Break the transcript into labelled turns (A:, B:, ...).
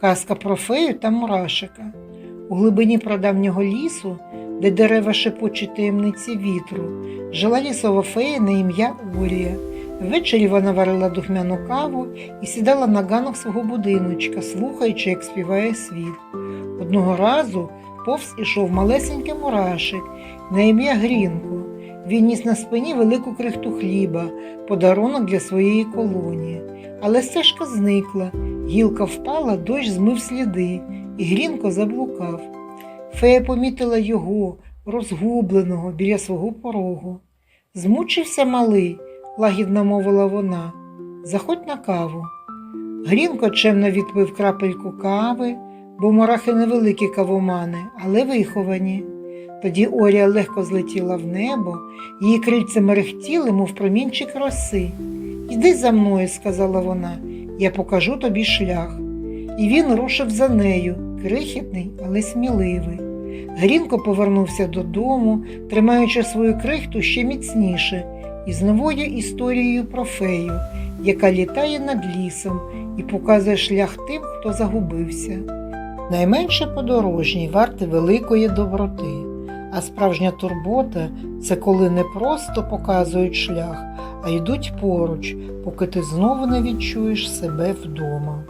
A: Казка про фею та мурашика. У глибині прадавнього лісу, де дерева шепочуть таємниці вітру, жила лісова фея на ім'я Орія. Ввечері вона варила духмяну каву і сідала на ганок свого будиночка, слухаючи, як співає світ. Одного разу повз ішов малесенький мурашик на ім'я Грінко. Він ніс на спині велику крихту хліба, подарунок для своєї колонії. Але стежка зникла, гілка впала, дощ змив сліди, і Грінко заблукав. Фея помітила його, розгубленого біля свого порогу. Змучився малий, лагідно мовила вона. Заходь на каву. Грінко чемно відпив крапельку кави, бо мурахи невеликі кавомани, але виховані. Тоді Орія легко злетіла в небо, її крильця мерехтіли, мов промінчик роси. Йди за мною, сказала вона, я покажу тобі шлях. І він рушив за нею, крихітний, але сміливий. Грінко повернувся додому, тримаючи свою крихту ще міцніше, і з новою історією про фею, яка літає над лісом і показує шлях тим, хто загубився. Найменше подорожній варти великої доброти, а справжня турбота це коли не просто показують шлях, а йдуть поруч, поки ти знову не відчуєш себе вдома.